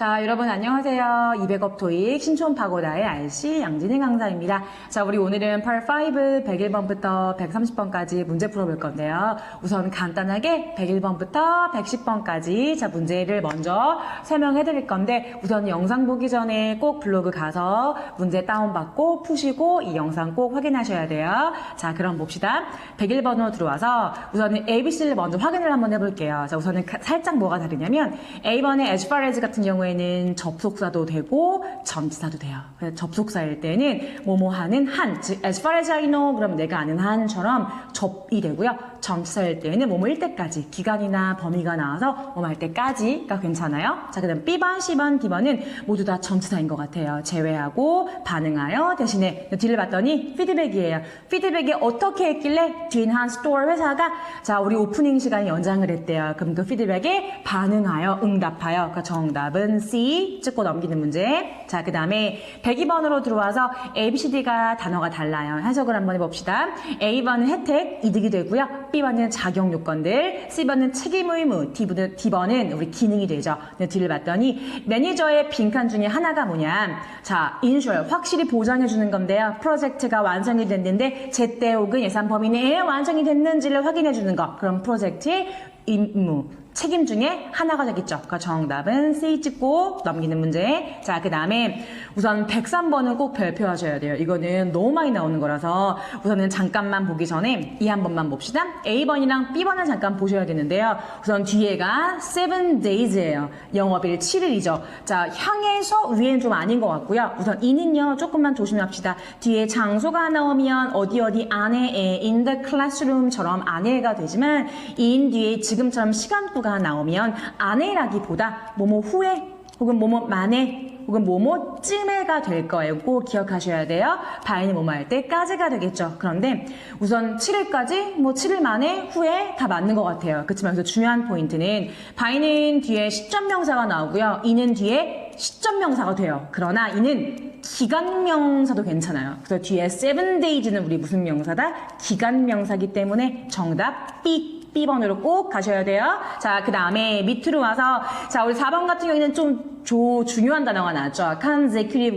자, 여러분 안녕하세요. 200업 토익 신촌 파고다의 RC 양진희 강사입니다. 자, 우리 오늘은 part 5 101번부터 130번까지 문제 풀어볼 건데요. 우선 간단하게 101번부터 110번까지 자, 문제를 먼저 설명해 드릴 건데 우선 영상 보기 전에 꼭 블로그 가서 문제 다운받고 푸시고 이 영상 꼭 확인하셔야 돼요. 자, 그럼 봅시다. 101번으로 들어와서 우선은 ABC를 먼저 확인을 한번 해볼게요. 자, 우선은 가- 살짝 뭐가 다르냐면 A번의 as far as 같은 경우에 는 접속사도 되고 전치사도 돼요. 그래서 접속사일 때는 뭐뭐 하는 한, 즉 as far as I know 그럼 내가 아는 한처럼 접이 되고요. 전치사일 때는 뭐뭐일 때까지 기간이나 범위가 나와서 뭐뭐 할 때까지가 괜찮아요. 자, 그다음 B번, C번, D번은 모두 다 전치사인 것 같아요. 제외하고 반응하여 대신에 뒤를 봤더니 피드백이에요. 피드백이 어떻게 했길래 뒤한 스토어 회사가 자 우리 오프닝 시간 연장을 했대요. 그럼 그 피드백에 반응하여 응답하여 그 정답은 C 찍고 넘기는 문제. 자 그 다음에 102번으로 들어와서 A, B, C, D가 단어가 달라요. 해석을 한번 해봅시다. A번은 혜택, 이득이 되고요. B번은 작용 요건들, C번은 책임 의무, D번은, D번은 우리 기능이 되죠. 뒤를 봤더니 매니저의 빈칸 중에 하나가 뭐냐. 자, 인슈얼, 확실히 보장해주는 건데요. 프로젝트가 완성이 됐는데 제때 혹은 예산 범위 내에 완성이 됐는지를 확인해주는 거. 그럼 프로젝트의 임무, 책임 중에 하나가 되겠죠. 그러니까 정답은 C 찍고 넘기는 문제. 자, 그 다음에 우선 103번은 꼭 발표하셔야 돼요. 이거는 너무 많이 나오는 거라서 우선은 잠깐만 보기 전에 이 한 번만 봅시다. A번이랑 B번을 잠깐 보셔야 되는데요. 우선 뒤에가 7 days예요. 영업일 7일이죠. 자, 향해서 위에는 좀 아닌 것 같고요. 우선 이는요, 조금만 조심합시다. 뒤에 장소가 나오면 어디 어디 안에 in the classroom처럼 안에가 되지만 in 뒤에 지금 처럼 시간부가 나오면 안에라기보다 뭐뭐 후에 혹은 뭐뭐 만에 혹은 뭐뭐쯤에가 될 거예요. 꼭 기억하셔야 돼요. 바이는 뭐뭐 할 때까지가 되겠죠. 그런데 우선 7일까지 뭐 7일 만에 후에 다 맞는 것 같아요. 그렇지만 여기서 중요한 포인트는 바이는 뒤에 시점 명사가 나오고요. 이는 뒤에 시점 명사가 돼요. 그러나 이는 기간 명사도 괜찮아요. 그래서 뒤에 seven days는 우리 무슨 명사다? 기간 명사기 때문에 정답 B B번으로 꼭 가셔야 돼요. 자, 그 다음에 밑으로 와서, 자, 우리 4번 같은 경우에는 좀 조, 중요한 단어가 나왔죠.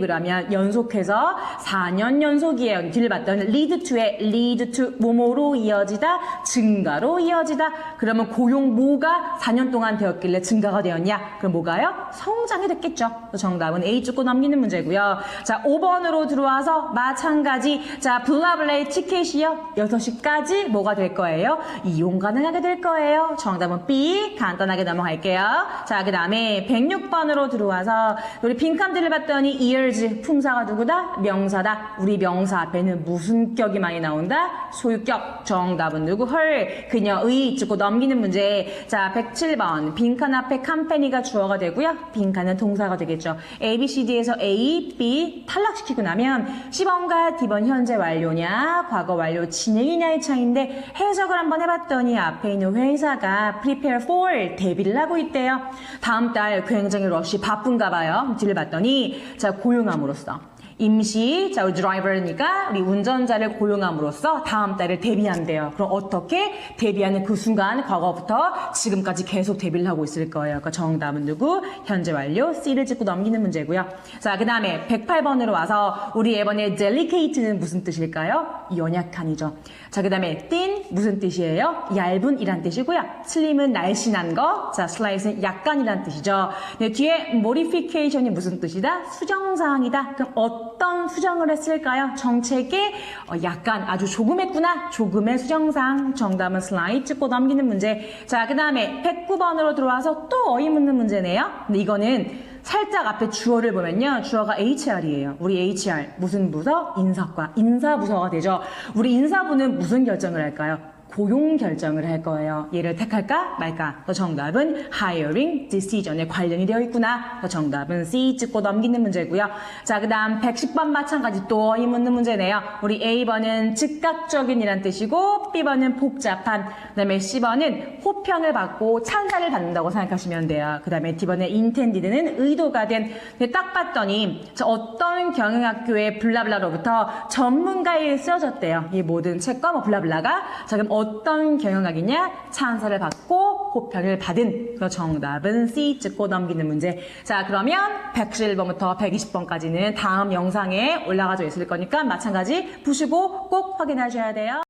그러면 연속해서 4년 연속이에요. 뒤를 봤더니 lead to에 lead to 뭐뭐로 이어지다, 증가로 이어지다. 그러면 고용 뭐가 4년 동안 되었길래 증가가 되었냐? 그럼 뭐가요? 성장이 됐겠죠. 정답은 A 찍고 넘기는 문제고요. 자, 5번으로 들어와서 마찬가지. 자, 블라블레이 티켓이요. 6시까지 뭐가 될 거예요? 이용 가능하게 될 거예요. 정답은 B. 간단하게 넘어갈게요. 자, 그 다음에 106번으로 들어와서 우리 빈칸들을 봤더니 years 품사가 누구다? 명사다. 우리 명사 앞에는 무슨 격이 많이 나온다? 소유격. 정답은 누구? 헐. 그녀의 찍고 넘기는 문제. 자, 107번. 빈칸 앞에 컴퍼니가 주어가 되고요. 빈칸은 동사가 되겠죠. A, B, C, D에서 A, B 탈락시키고 나면 10번과 D번 현재 완료냐, 과거 완료 진행이냐의 차이인데 해석을 한번 해봤더니 앞에 있는 회사가 prepare for 대비를 하고 있대요. 다음 달 굉장히 러시 바쁜가 봐요. 뒤를 봤더니 자 고용함으로써 임시 자 우리 드라이버니까 우리 운전자를 고용함으로써 다음 달을 대비한대요. 그럼 어떻게 대비하는 그 순간 과거부터 지금까지 계속 대비를 하고 있을 거예요. 그러니까 정답은 누구? 현재 완료 C를 찍고 넘기는 문제고요. 자 그 다음에 108번으로 와서 우리 이번에 delicate는 무슨 뜻일까요? 연약한이죠. 자 그 다음에 thin 무슨 뜻이에요? 얇은 이란 뜻이고요. slim은 날씬한 거. 자 slice는 약간이란 뜻이죠. 네, 뒤에 modification이 무슨 뜻이다? 수정사항이다. 그럼 어떤 수정을 했을까요? 정책에 어, 약간 아주 조금 했구나. 조금의 수정사항. 정답은 슬라이드 찍고 넘기는 문제. 자, 그 다음에 109번으로 들어와서 또 어휘 묻는 문제네요. 근데 이거는 살짝 앞에 주어를 보면요. 주어가 HR이에요. 우리 HR. 무슨 부서? 인사과. 인사부서가 되죠. 우리 인사부는 무슨 결정을 할까요? 고용 결정을 할 거예요. 얘를 택할까 말까? 그 정답은 hiring decision에 관련이 되어 있구나. 그 정답은 C 찍고 넘기는 문제고요. 자, 그 다음 110번 마찬가지 또 이 묻는 문제네요. 우리 A번은 즉각적인이란 뜻이고 B번은 복잡한. 그 다음에 C번은 호평을 받고 찬사를 받는다고 생각하시면 돼요. 그 다음에 D번에 intended는 의도가 된. 근데 딱 봤더니 자, 어떤 경영학교의 블라블라로부터 전문가에 쓰여졌대요. 이 모든 책과 뭐 블라블라가 자 그럼 어떤 경영학이냐? 찬사를 받고 호평을 받은. 그 정답은 C 찍고 넘기는 문제. 자, 그러면 111번부터 120번까지는 다음 영상에 올라가져 있을 거니까 마찬가지 보시고 꼭 확인하셔야 돼요.